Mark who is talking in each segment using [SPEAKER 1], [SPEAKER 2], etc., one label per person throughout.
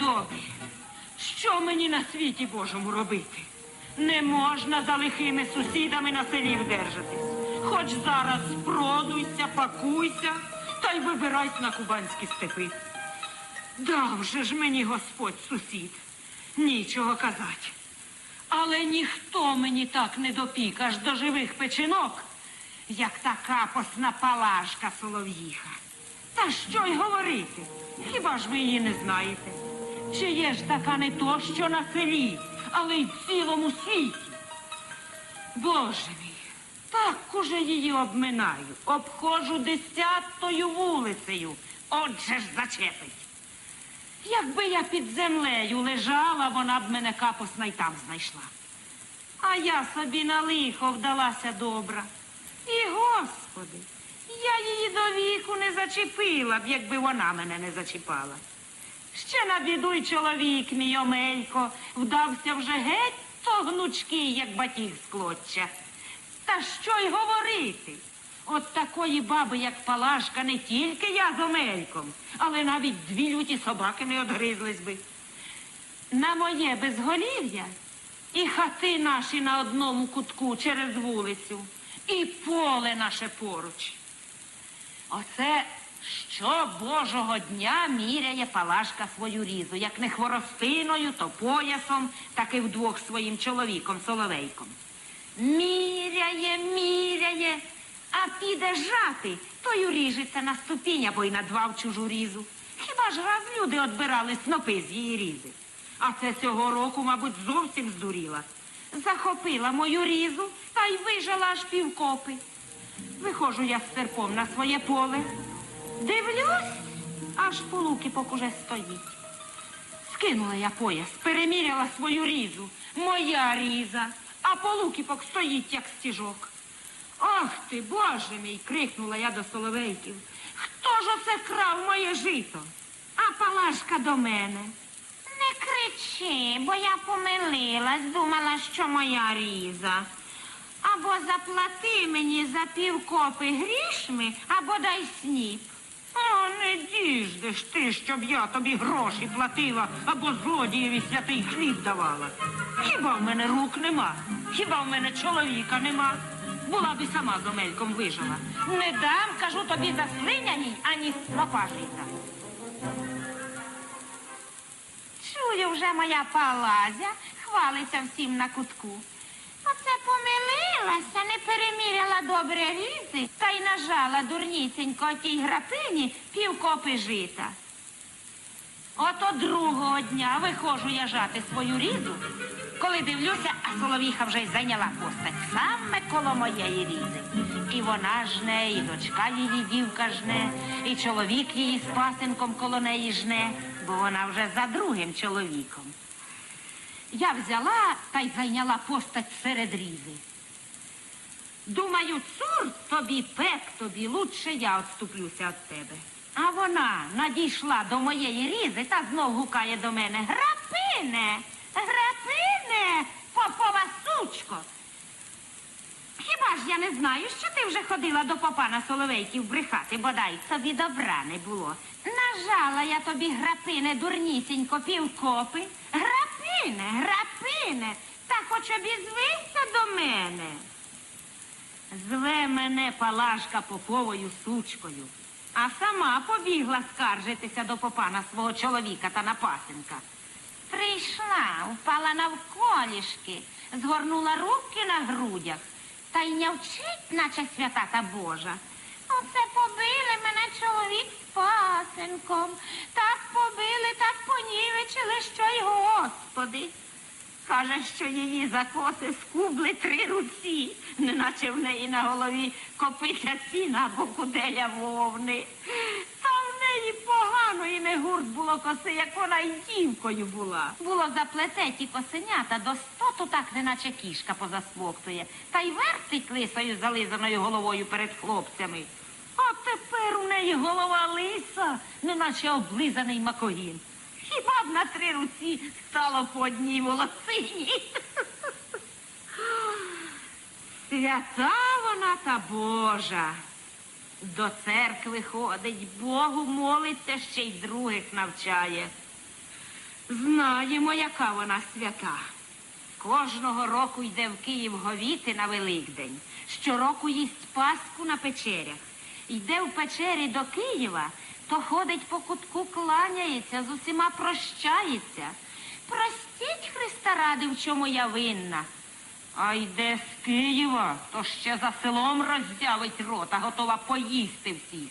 [SPEAKER 1] добрі. Що мені на світі Божому робити? Не можна за лихими сусідами на селі вдержатись. Хоч зараз продуйся, пакуйся та й вибирайся на кубанські степи. Дав же ж мені Господь сусід. Нічого казати. Але ніхто мені так не допік аж до живих печінок, як та капосна палашка солов'їха. Та що й говорити? Хіба ж ви її не знаєте? Чи є ж така не то, що на селі, але й в цілому світі? Боже мій, так уже її обминаю, обходжу десятою вулицею, отже ж зачепить. Якби я під землею лежала, вона б мене капосна й там знайшла. А я собі на лихо вдалася добра. І, господи, я її до віку не зачепила б, якби вона мене не зачіпала. Ще на біду й чоловік мій Омелько вдався вже геть то гнучкий, як батіг з клоччя. Та що й говорити? От такої баби, як Палашка, не тільки я з Омельком, але навіть дві люті собаки не одгризлись би. На моє безголів'я і хати наші на одному кутку через вулицю, і поле наше поруч. Оце що Божого дня міряє Палашка свою різу, як не хворостиною, то поясом, так і вдвох своїм чоловіком Соловейком. Міряє, міряє, а піде жати, то й уріжеться на ступінь або й на два в чужу різу. Хіба ж раз люди отбирали снопи з її різи? А це цього року, мабуть, зовсім здуріла. Захопила мою різу та й вижила аж півкопи. Виходжу я з серпом на своє поле. Дивлюсь, аж полукіпок уже стоїть. Скинула я пояс, переміряла свою різу. Моя різа, а полукіпок стоїть, як стіжок. Ах ти, боже мій, крикнула я до соловейків. Хто ж оце крав моє жито? А палашка до мене.
[SPEAKER 2] Не кричи, бо я помилилась, думала, що моя різа. Або заплати мені за півкопи грішми, або дай сніп.
[SPEAKER 1] А не діждеш ти, щоб я тобі гроші платила або злодієві святий хліб давала. Хіба в мене рук нема? Хіба в мене чоловіка нема? Була б і сама з Омельком вижила. Не дам, кажу тобі, за слиняній, ані снопа.
[SPEAKER 2] Чую вже моя палазя, хвалиться всім на кутку. Оце помилилася, не переміряла добре різи та й нажала дурнісінько тій грапині півкопи жита.
[SPEAKER 1] Ото другого дня виходжу я жати свою різу, коли дивлюся, а Соловіха вже й зайняла постать саме коло моєї різи. І вона жне, і дочка її дівка жне, і чоловік її з пасенком коло неї жне, бо вона вже за другим чоловіком. Я взяла та й зайняла постать серед різи. Думаю, цур тобі, пек тобі, лучше я отступлюся від тебе. А вона надійшла до моєї різи та знов гукає до мене Грапине, грапине, попова сучко. Хіба ж я не знаю, що ти вже ходила до попа на соловейків брехати, бодай тобі добра не було. Нажала я тобі грапине дурнісінько півкопи. Грапине, грапине, та хоч обізвися до мене. Зве мене Палашка поповою сучкою, а сама побігла скаржитися до попа на свого чоловіка та на пасенка. Прийшла, впала навколішки, згорнула руки на грудях та й нявчить, наче свята та Божа. Оце побили мене чоловік з пасенком. Так побили, так понівечили, що й господи. Каже, що її за коси скубли три руці, неначе в неї на голові копиця сіна або куделя вовни. Та в неї погано і не гурт було коси, як вона й дівкою була. Було заплете ті косенята до стоту, так неначе кішка позасмоктує, та й вертить лисою зализаною головою перед хлопцями. А тепер у неї голова лиса, неначе облизаний макогін. Хіба б на три руці стало по одній волосині? Свята вона та Божа. До церкви ходить, Богу молиться, ще й других навчає.
[SPEAKER 2] Знаємо, яка вона свята. Кожного року йде в Київ говіти на Великдень. Щороку їсть Пасху на печерях. Йде в печері до Києва, то ходить по кутку, кланяється, з усіма прощається. Простіть Христа ради, в чому я винна. А йде з Києва, то ще за селом роззявить рота, готова поїсти всіх.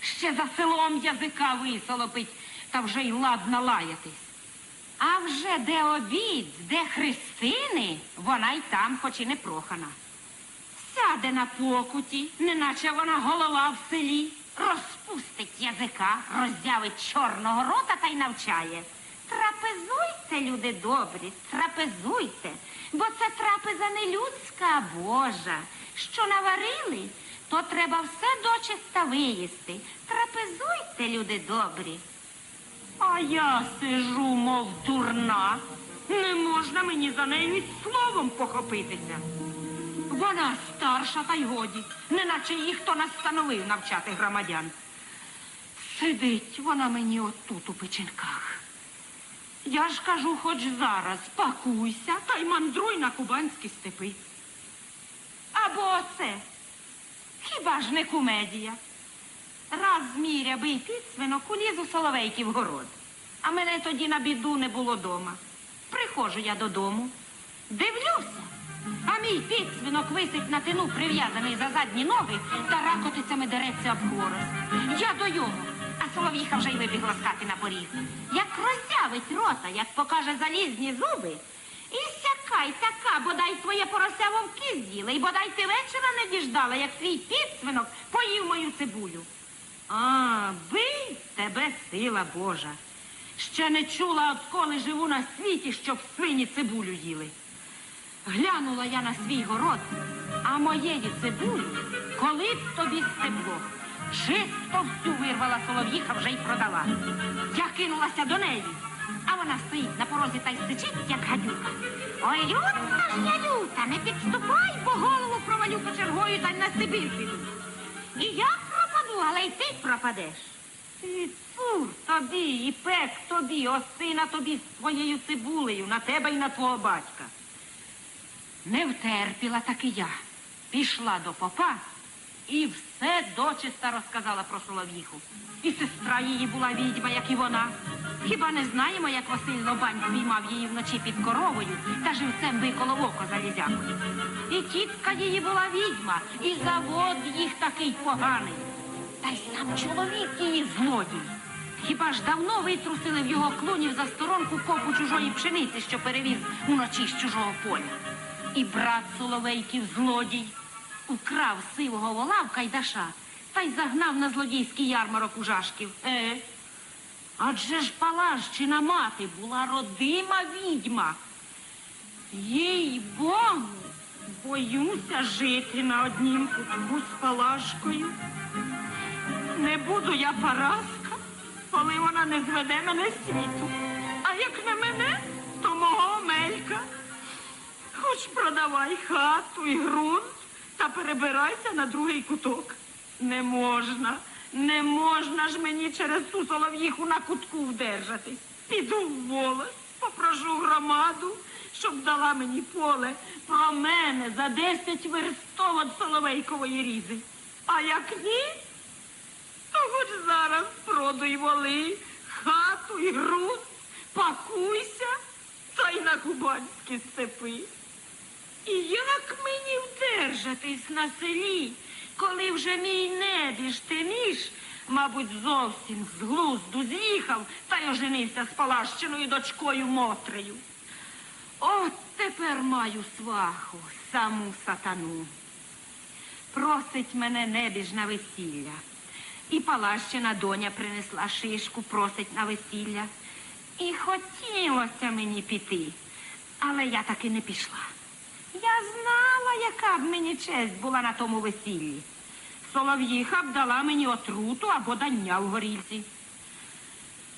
[SPEAKER 2] Ще за селом язика висолопить, та вже й ладна лаятись. А вже де обід, де хрестини, вона й там, хоч і не прохана. Сяде на покуті, неначе вона голова в селі, розпустить язика, роздявить чорного рота та й навчає. Трапезуйте, люди добрі, трапезуйте, бо це трапеза не людська, а Божа. Що наварили, то треба все дочиста виїсти. Трапезуйте, люди добрі.
[SPEAKER 1] А я сижу, мов дурна. Не можна мені за нею й словом похопитися. Вона старша, та й годі, неначе її хто настановив навчати громадян. Сидить вона мені отут у печінках. Я ж кажу, хоч зараз пакуйся та й мандруй на кубанські степи.
[SPEAKER 2] Або оце. Хіба ж не кумедія? Раз зміря бий підсвинок уліз у соловейків город. А мене тоді на біду не було дома. Приходжу я додому, дивлюся, а мій підсвинок висить на тину, прив'язаний за задні ноги та ракотицями дереться об хворост. Я до його, а солов'їха вже й вибігла з хати на поріг. Як роззявить рота, як покаже залізні зуби, і сяка, така, бодай твоє порося вовки з'їли, і бодай ти вечора не діждала, як твій підсвинок поїв мою цибулю.
[SPEAKER 1] А, бий тебе сила Божа. Ще не чула, отколи живу на світі, щоб свині цибулю їли.
[SPEAKER 2] Глянула я на свій город, а моєї цибулі, коли б тобі стебло. Чисто всю вирвала солов'їха вже й продала. Я кинулася до неї, а вона стоїть на порозі та й стичить, як гадюка. Ой, люта ж я люта, не підступай, бо голову провалю кочергою та й на Сибір піду. І я пропаду, але й ти пропадеш.
[SPEAKER 1] І цур тобі, і пек тобі, осина тобі з твоєю цибулею, на тебе і на твого батька.
[SPEAKER 2] Не втерпіла таки я. Пішла до попа і все дочиста розказала про Солов'їху. І сестра її була відьма, як і вона. Хіба не знаємо, як Василь Лобань спіймав її вночі під коровою та живцем виколов око залізякою. І тітка її була відьма, і завод їх такий поганий. Та й сам чоловік її злодій. Хіба ж давно витрусили в його клунів за сторонку копу чужої пшениці, що перевіз уночі з чужого поля. І брат Соловейків злодій украв сивого вола в Кайдаша та й загнав на злодійський ярмарок у жашків.
[SPEAKER 1] Е, адже ж Палащина мати була родима відьма. Їй Богу, боюся жити на однім кутку з Палашкою. Не буду я Параска, коли вона не зведе мене з світу. А як не мене, то мого Омелька. Хоч продавай хату і ґрунт та перебирайся на другий куток. Не можна, не можна ж мені через ту солов'їху на кутку вдержатись. Піду в волос, попрошу громаду, щоб дала мені поле про мене за десять верстов від Соловейкової різи. А як ні, то хоч зараз продуй воли, хату і ґрунт, пакуйся та й на кубанські степи. І як мені вдержатись на селі, коли вже мій небіж тиміш, мабуть, зовсім з глузду з'їхав та й оженився з палащеною дочкою Мотрею. От тепер маю сваху, саму сатану. Просить мене небіж на весілля. І палащина доня принесла шишку, просить на весілля. І хотілося мені піти, але я таки не пішла. Я знала, яка б мені честь була на тому весіллі. Солов'їха б дала мені отруту або дання в горілці.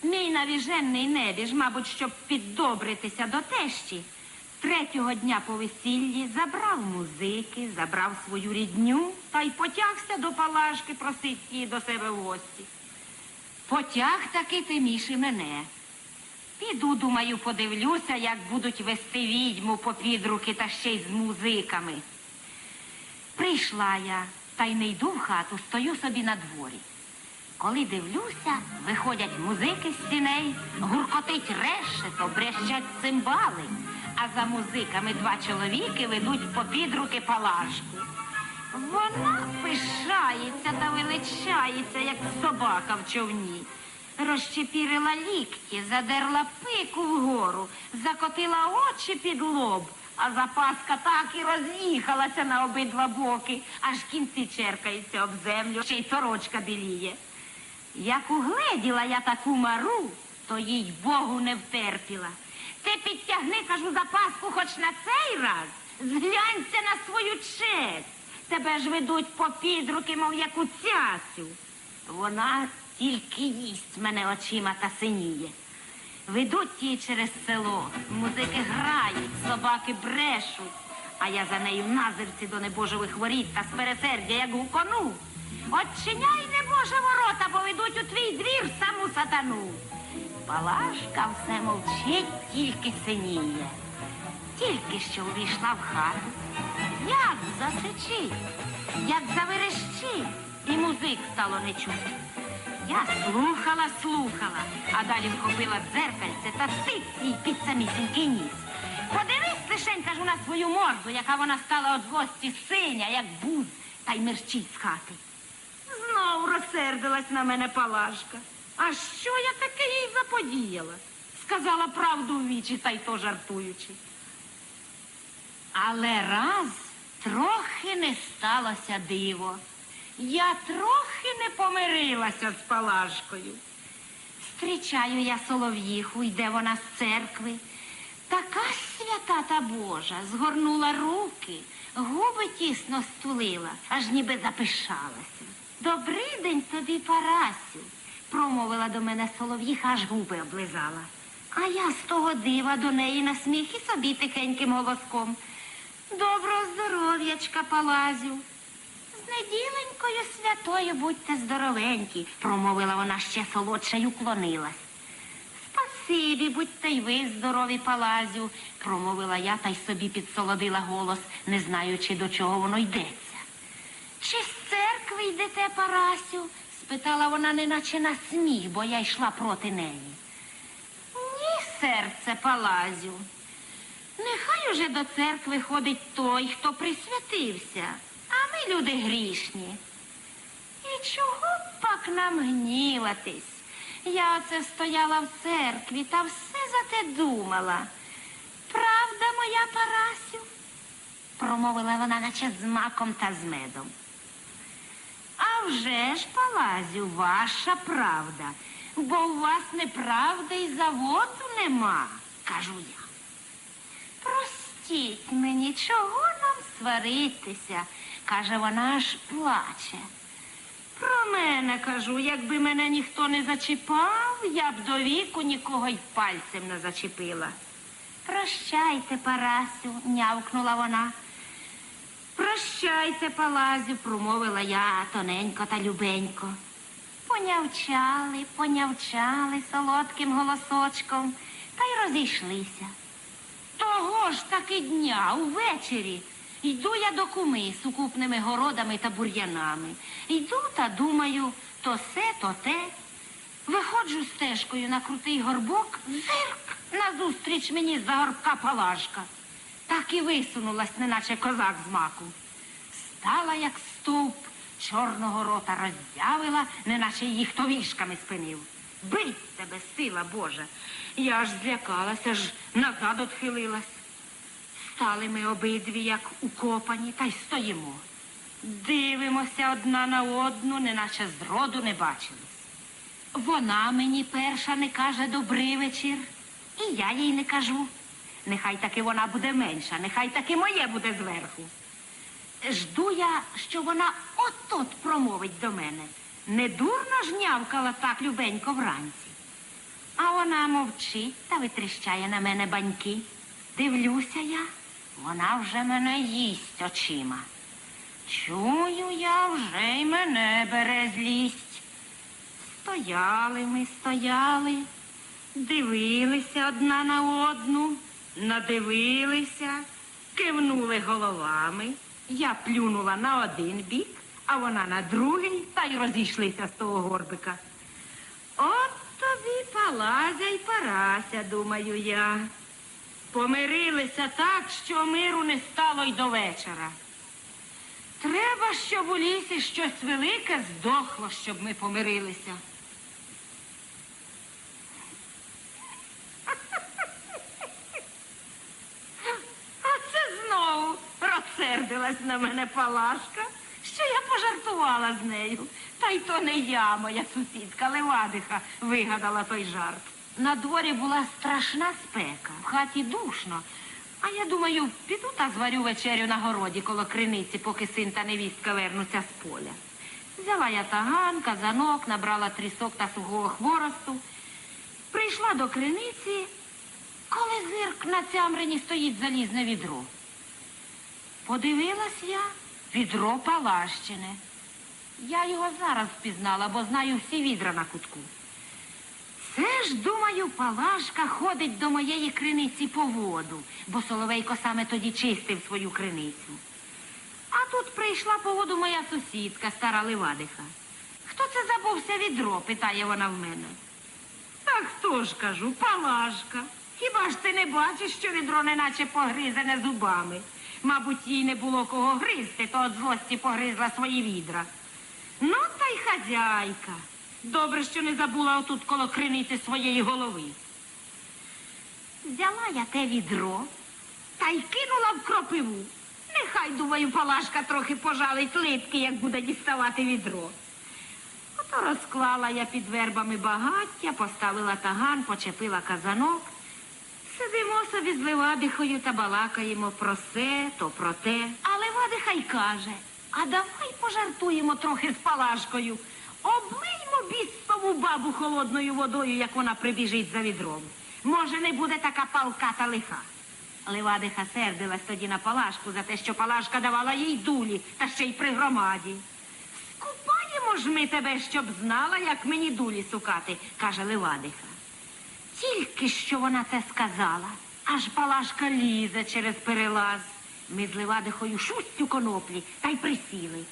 [SPEAKER 1] Мій навіжений небіж, мабуть, щоб піддобритися до тещі, третього дня по весіллі забрав музики, забрав свою рідню та й потягся до Палашки просить її до себе в гості. Потяг таки тиміш і мене. Піду, думаю, подивлюся, як будуть вести відьму по підруки та ще й з музиками. Прийшла я, та й не йду в хату, стою собі на дворі. Коли дивлюся, виходять музики з стіней, гуркотить решето, брещать цимбали, а за музиками два чоловіки ведуть по підруки палашку. Вона пишається та величається, як собака в човні. Розчепірила лікті, задерла пику вгору, закотила очі під лоб, а запаска так і роз'їхалася на обидва боки, аж кінці черкаються об землю, ще й сорочка біліє. Як угледіла я таку мару, то їй Богу не втерпіла. Ти підтягни, кажу, запаску хоч на цей раз. Зглянься на свою честь. Тебе ж ведуть по підруки, мов яку цяцю. Вона тільки їсть мене очима та синіє. Ведуть її через село, музики грають, собаки брешуть, а я за нею назирці до небожевих воріт та з пересердя, як гукону. Отчиняй, небоже ворота, бо ведуть у твій двір саму сатану. Палашка все мовчить, тільки синіє. Тільки що увійшла в хату, як засичить, як заверещить, і музик стало не чути. Я слухала, слухала, а далі вхопила дзеркальце та тиць їй під самісінький ніс. Подивись, лишень, кажу, на свою морду, яка вона стала от гості синя, як буз, та й мерчить з хати. Знов розсердилась на мене Палашка. А що я таке їй заподіяла? Сказала правду в вічі, та й то жартуючи. Але раз трохи не сталося диво. Я трохи не помирилася з Палашкою. Зустрічаю я солов'їху, йде вона з церкви. Така свята та Божа згорнула руки, губи тісно стулила, аж ніби запишалася. Добрий день тобі, Парасю, промовила до мене солов'їха, аж губи облизала. А я з того дива до неї на сміх і собі тихеньким голоском. Доброго здоров'ячка, Палазю. Неділенькою святою будьте здоровенькі, промовила вона ще солодше й уклонилась. Спасибі, будьте й ви здорові, Палазю, промовила я та й собі підсолодила голос, не знаючи, до чого воно йдеться. Чи з церкви йдете, Парасю? спитала вона, неначе на сміх, бо я йшла проти неї. Ні, серце, Палазю. Нехай уже до церкви ходить той, хто присвятився, а ми люди грішні. І чого б пак нам гніватись? Я оце стояла в церкві та все за те думала. Правда, моя Парасю? промовила вона, наче з маком та з медом. А вже ж, Палазю, ваша правда, бо у вас неправди й заводу нема, кажу я. Простіть мені, чого нам сваритися, каже вона аж плаче. Про мене кажу, якби мене ніхто не зачіпав, я б до віку нікого й пальцем не зачепила. Прощайте, Парасю, нявкнула вона. Прощайте, Палазю, промовила я тоненько та любенько. Понявчали, понявчали солодким голосочком та й розійшлися. Того ж таки дня, увечері, йду я до куми з сукупними городами та бур'янами. Йду та думаю, то се, то те. Виходжу стежкою на крутий горбок, зирк назустріч мені з-за горбка палашка. Так і висунулась, неначе козак з маку. Стала, як стовп, чорного рота роззявила, неначе її хто вішками спинив. Бий тебе, сила Божа. Я аж злякалася, ж назад отхилилась. Стали ми обидві, як укопані, та й стоїмо. Дивимося одна на одну, неначе зроду не бачились. Вона мені перша не каже добрий вечір, і я їй не кажу. Нехай таки вона буде менша, нехай таки моє буде зверху. Жду я, що вона от-от промовить до мене. Не дурно ж нявкала так любенько вранці. А вона мовчить та витріщає на мене баньки. Дивлюся я, вона вже мене їсть очима. Чую я, вже й мене бере злість. Стояли ми, стояли, Дивилися одна на одну, надивилися, кивнули головами. Я плюнула на один бік, а вона на другий, та й розійшлися з того горбика. От тобі палазя й парася, думаю я. Помирилися так, що миру не стало й до вечора. Треба, щоб у лісі щось велике здохло, щоб ми помирилися. А це знову розсердилась на мене Палашка, що я пожартувала з нею. Та й то не я, моя сусідка Левадиха, вигадала той жарт. На дворі була страшна спека, в хаті душно. А я думаю, піду та зварю вечерю на городі коло криниці, поки син та невістка вернуться з поля. Взяла я таган, казанок, набрала трісок та сухого хворосту. Прийшла до криниці, коли зирк на цямрині стоїть залізне відро. Подивилась я, відро палащене. Я його зараз впізнала, бо знаю всі відра на кутку. Це ж, думаю, Палашка ходить до моєї криниці по воду, бо Соловейко саме тоді чистив свою криницю. А тут прийшла по воду моя сусідка, стара Левадиха. Хто це забувся відро? питає вона в мене. Так хто ж кажу, Палашка. Хіба ж ти не бачиш, що відро неначе погризене зубами? Мабуть, їй не було кого гризти, то от злості погризла свої відра. Ну, та й хазяйка. Добре, що не забула отут коло криниці своєї голови. Взяла я те відро та й кинула в кропиву. Нехай, думаю, Палашка трохи пожалить литки, як буде діставати відро. Ото розклала я під вербами багаття, поставила таган, почепила казанок. Сидимо собі з Левадихою та балакаємо про се, то про те. А Левадиха й каже, а давай пожартуємо трохи з Палашкою. Облиймо бістову бабу холодною водою, як вона прибіжить за відром. Може, не буде така палка та лиха. Левадиха сердилась тоді на Палашку за те, що Палашка давала їй дулі, та ще й при громаді. Скупаємо ж ми тебе, щоб знала, як мені дулі сукати, каже Левадиха. Тільки що вона це сказала, аж Палашка лізе через перелаз. Ми з Левадихою шустю коноплі та й присіли.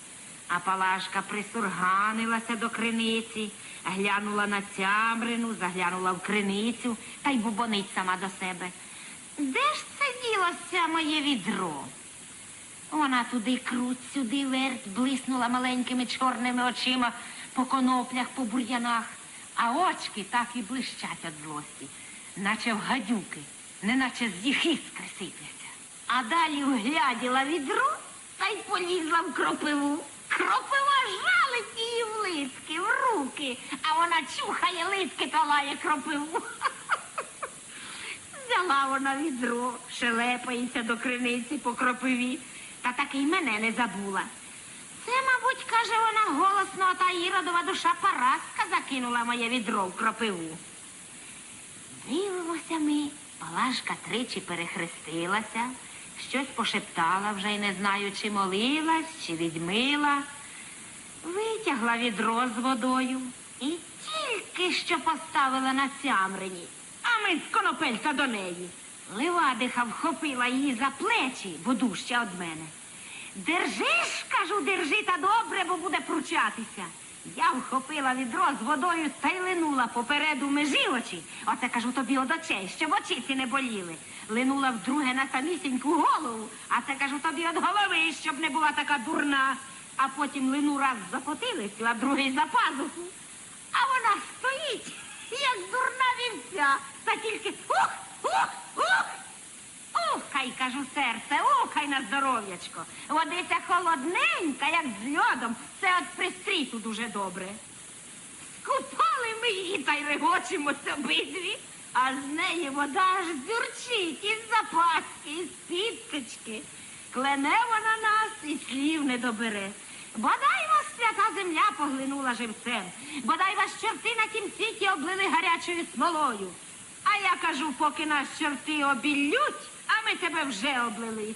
[SPEAKER 1] А Палашка присурганилася до криниці, глянула на цямрину, заглянула в криницю та й бубонить сама до себе. Де ж це ділося моє відро? Вона туди круть, сюди верть, блиснула маленькими чорними очима по коноплях, по бур'янах, а очки так і блищать від злості, наче в гадюки, неначе з їх іскри сипляться. А далі вгляділа відро та й полізла в кропиву. Кропива жалить її в литки, в руки, а вона чухає литки та лає кропиву. Взяла вона відро, шелепається до криниці по кропиві, та таки й мене не забула. Це, мабуть, каже вона голосно, та іродова душа Параска закинула моє відро в кропиву. Дивимося ми, Палашка тричі перехрестилася, щось пошептала вже й не знаю, чи молилась, чи відмила. Витягла відро з водою і тільки що поставила на цямрині, а ми з конопелька до неї. Левадиха вхопила її за плечі, бо дужча од мене. Держиш, кажу, держи та добре, бо буде пручатися. Я вхопила відро з водою та й линула попереду межі очі. Оце кажу тобі од очей, щоб очиці не боліли. Линула вдруге на самісіньку голову, а це кажу тобі від голови, щоб не була така дурна. А потім лину раз за потилицю, а другий за пазуху. А вона стоїть, як дурна вівця, та тільки ух, ух, ух. Ухай, кажу, серце, ухай на здоров'ячко. Водиця холодненька, як з льодом. Це от пристріту дуже добре. Скупали ми її та й регочемося обидві, а з неї вода аж зюрчить із запаски, із підточки. Клене вона нас і слів не добере. Бодай вас свята земля поглинула живцем, бодай вас чорти на світі облили гарячою смолою. А я кажу, поки нас чорти обіллють, а ми тебе вже облили.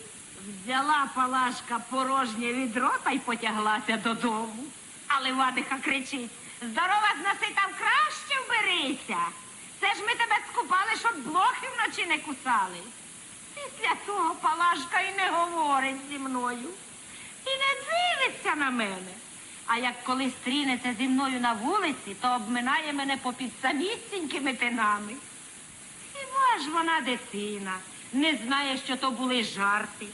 [SPEAKER 1] Взяла палашка порожнє відро та й потяглася додому. Але Вадиха кричить: Здорова зноси там краще вберися. Це ж ми тебе скупали, щоб блохи вночі не кусали. Після того Палашка і не говорить зі мною. І не дивиться на мене. А як коли стрінеться зі мною на вулиці, то обминає мене попід самісінькими тинами. Хіба ж вона дитина, не знає, що то були жарти.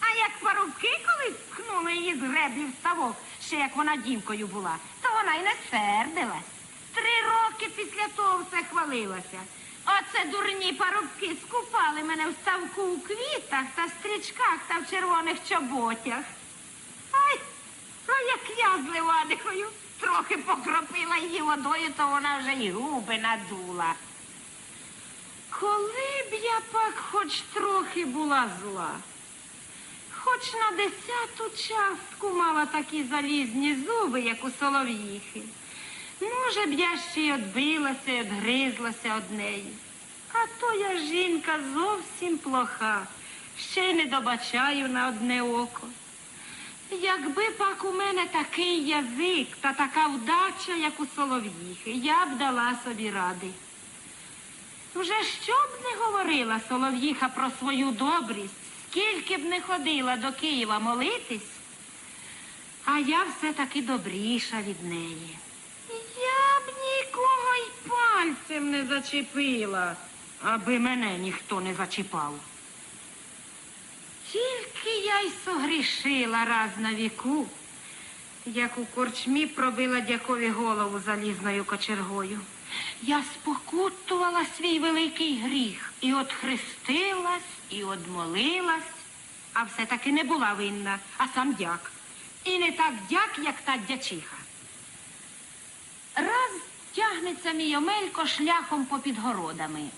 [SPEAKER 1] А як парубки колись пхнули її з греблі в ставок, ще як вона дівкою була, то вона й не сердилась. Три роки після того все хвалилася. Оце дурні парубки скупали мене в ставку у квітах та стрічках та в червоних чоботях. Ай, а як я з Левадихою трохи покропила її водою, то вона вже й губи надула. Коли б я пак хоч трохи була зла, хоч на десяту частку мала такі залізні зуби, як у солов'їхи, може б я ще й одбилася й одгризлася од неї. А то я жінка зовсім плоха, ще й не добачаю на одне око. Якби пак у мене такий язик та така вдача, як у солов'їхи, я б дала собі ради. Вже що б не говорила Солов'їха про свою добрість, скільки б не ходила до Києва молитись, а я все-таки добріша від неї. Пальцем не зачепила, аби мене ніхто не зачіпав. Тільки я й согрішила раз на віку, як у корчмі пробила дякові голову залізною кочергою. Я спокутувала свій великий гріх і от хрестилась, і одмолилась, а все-таки не була винна, а сам дяк. І не так дяк, як та дячиха. Раз тягнеться мій Омелько шляхом попід городами,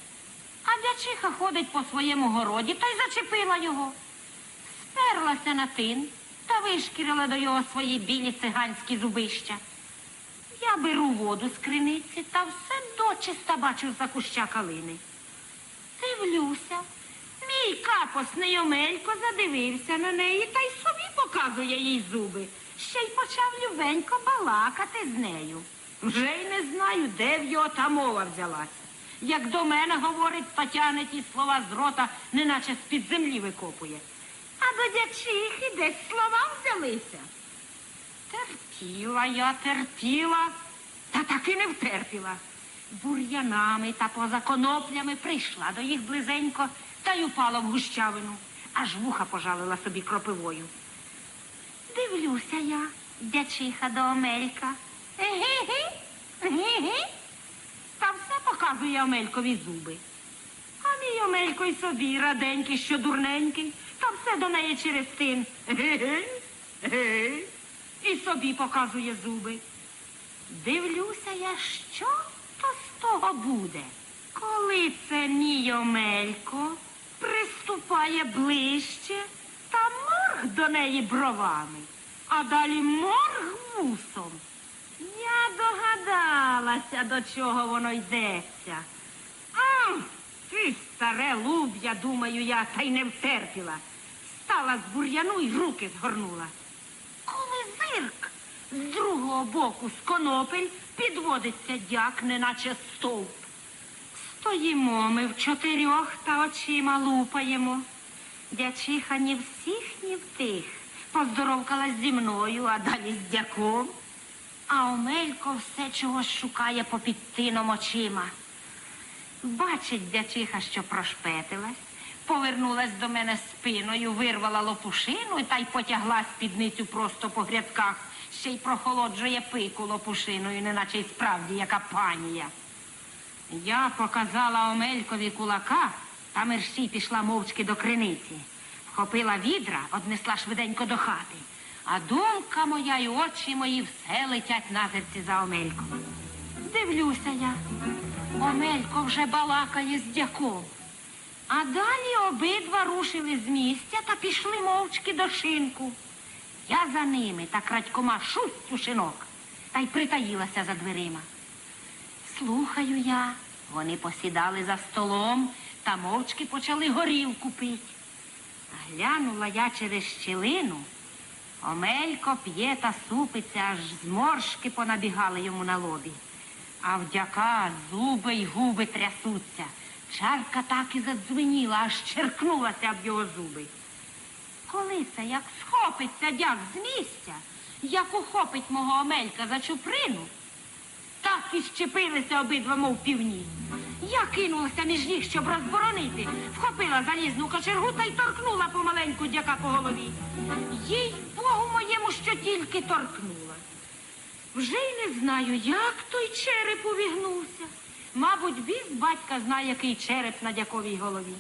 [SPEAKER 1] а дячиха ходить по своєму городі та й зачепила його. Сперлася на тин та вишкірила до його свої білі циганські зубища. Я беру воду з криниці та все дочиста бачу за куща калини. Дивлюся. Мій капосний Омелько задивився на неї та й собі показує їй зуби. Ще й почав любенько балакати з нею. Вже й не знаю, де в його та мова взялася. Як до мене говорить, то тягне ті слова з рота, неначе з-під землі викопує. А до дячихи десь слова взялися. Терпіла я, терпіла, та таки не втерпіла. Бур'янами та поза коноплями прийшла до їх близенько та й упала в гущавину, аж вуха пожалила собі кропивою. Дивлюся я, дячиха до Омелька. Та все показує Омелькові зуби. А мій Омелько й собі раденький, що дурненький, та все до неї через тин. І собі показує зуби. Дивлюся я, що то з того буде. Коли це мій Омелько приступає ближче та морг до неї бровами, а далі морг вусом. Я догадалася, до чого воно йдеться. Ам, ти старе луб'я, думаю я, та й не втерпіла. Стала з бур'яну і руки згорнула. Коли зирк з другого боку з конопель підводиться дяк, неначе стовп. Стоїмо ми в чотирьох та очима лупаємо. Дячиха ні всіх, ні в тих. Поздоровкалась зі мною, а далі з дяком. А Омелько все чогось шукає попід тином очима. Бачить дячиха, що прошпетилась, повернулась до мене спиною, вирвала лопушину та й потягла спідницю просто по грядках, ще й прохолоджує пику лопушиною, неначе й справді яка панія. Я показала Омелькові кулака, та мерщій пішла мовчки до криниці. Вхопила відра, однесла швиденько до хати. А думка моя і очі мої все летять назирці за Омельком. Дивлюся я. Омелько вже балакає з дяком. А далі обидва рушили з місця та пішли мовчки до шинку. Я за ними та крадькома шусть у шинок та й притаїлася за дверима. Слухаю я. Вони посідали за столом та мовчки почали горілку пить. Глянула я через щілину. Омелько п'є та супиться, аж зморшки понабігали йому на лобі. А вдяка зуби й губи трясуться. Чарка так і задзвеніла, аж черкнулася об його зуби. Коли це, як схопиться дяк з місця, як ухопить мого Омелька за чуприну, так і щепилися обидва, мов півні. Я кинулася між них, щоб розборонити, вхопила залізну кочергу та й торкнула помаленьку дяка по голові. Їй Богу моєму, що тільки торкнула. Вже й не знаю, як той череп увігнувся. Мабуть, біс батька знає, який череп на дяковій голові.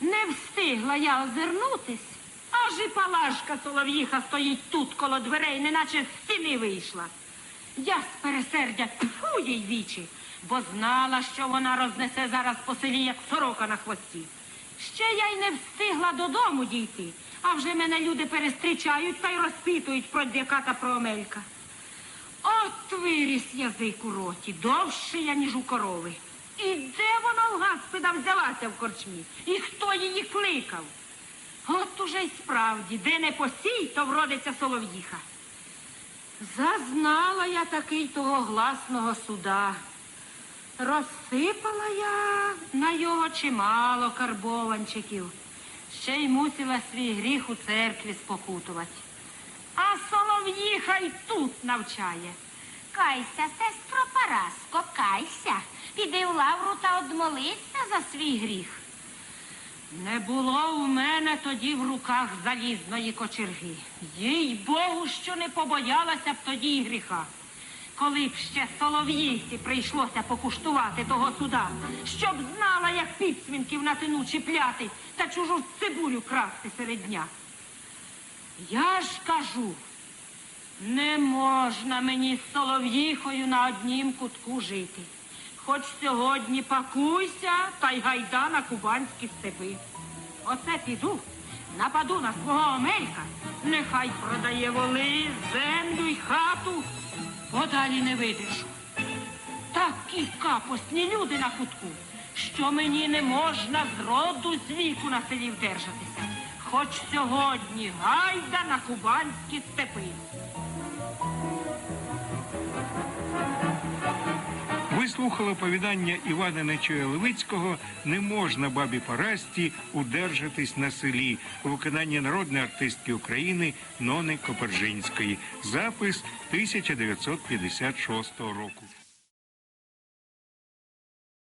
[SPEAKER 1] Не встигла я озирнутись, аж і палашка солов'їха стоїть тут коло дверей, неначе з стіни вийшла. Я з пересердя тьфу їй вічі, бо знала, що вона рознесе зараз по селі, як сорока на хвості. Ще я й не встигла додому дійти, а вже мене люди перестрічають та й розпитують про дяка та про Омелька. От виріс язик у роті, довше я, ніж у корови. І де вона в гаспида взялася в корчмі? І хто її кликав? От уже й справді, де не посій, то вродиться солов'їха. Зазнала я такий того гласного суда. Розсипала я на його чимало карбованчиків. Ще й мусила свій гріх у церкві спокутувати. А солов'їха й тут навчає.
[SPEAKER 2] Кайся, сестро Параско, кайся. Піди в лавру та одмолися за свій гріх.
[SPEAKER 1] Не було у мене тоді в руках залізної кочерги. Їй Богу, що не побоялася б тоді й гріха. Коли б ще солов'їсі прийшлося покуштувати того суда, щоб знала, як підсвінків на тину чіпляти та чужу цибулю красти серед дня. Я ж кажу, не можна мені з солов'їхою на однім кутку жити. Хоч сьогодні пакуйся та й гайда на кубанські степи. Оце піду, нападу на свого Омелька, нехай продає воли, землю й хату, подалі не видержу. Такі капосні люди на кутку, що мені не можна з роду з віку на селі вдержатися. Хоч сьогодні гайда на кубанські степи.
[SPEAKER 3] Ви повідання Івана Нечоя Левицького Не можна бабі Парасті удержатись на селі у виконанні народної артистки України Нони Копержинської. Запис 1956 року.